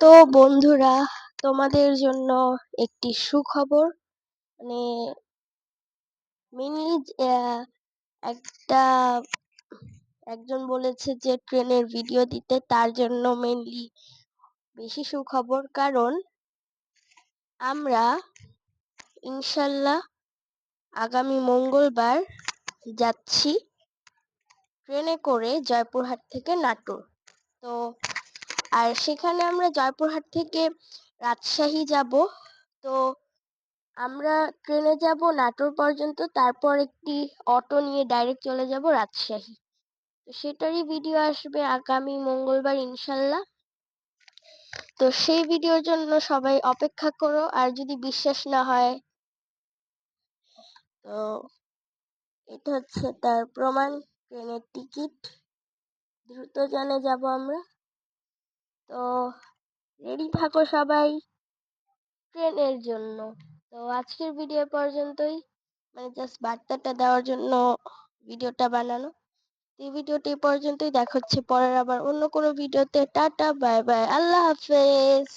তো বন্ধুরা, তোমাদের জন্য একটি সুখবর। মানে মিনলি একটা, একজন বলেছে যে ট্রেনের ভিডিও দিতে, তার জন্য মেনলি বেশি সুখবর। কারণ আমরা ইনশাল্লাহ আগামী মঙ্গলবার যাচ্ছি ট্রেনে করে জয়পুরহাট থেকে নাটোর। তো আর সেখানে আমরা জয়পুরহাট থেকে রাজশাহী যাব। তো আমরা ট্রেনে যাব, নাটোর পর্যন্ত, তারপর একটি অটো নিয়ে ডাইরেক্ট চলে যাব রাজশাহী। তো সেটারই ভিডিও আসবে আগামী মঙ্গলবার ইনশাল্লাহ। তো সেই ভিডিওর জন্য সবাই অপেক্ষা করো, আর যদি বিশ্বাস না হয়, তো এটা হচ্ছে তার প্রমাণ। ট্রেনের টিকিট, দ্রুত জানে যাব আমরা। তো রেডি থাকো সবাই ট্রেনের জন্য। তো আজকের ভিডিও পর্যন্তই। মানে জাস্ট বার্তাটা দেওয়ার জন্য ভিডিওটা বানানো। এই ভিডিওটি পর্যন্তই। দেখা হচ্ছে পরের আবার অন্য কোনো ভিডিওতে টাটা বাই বাই আল্লাহ হাফেজ।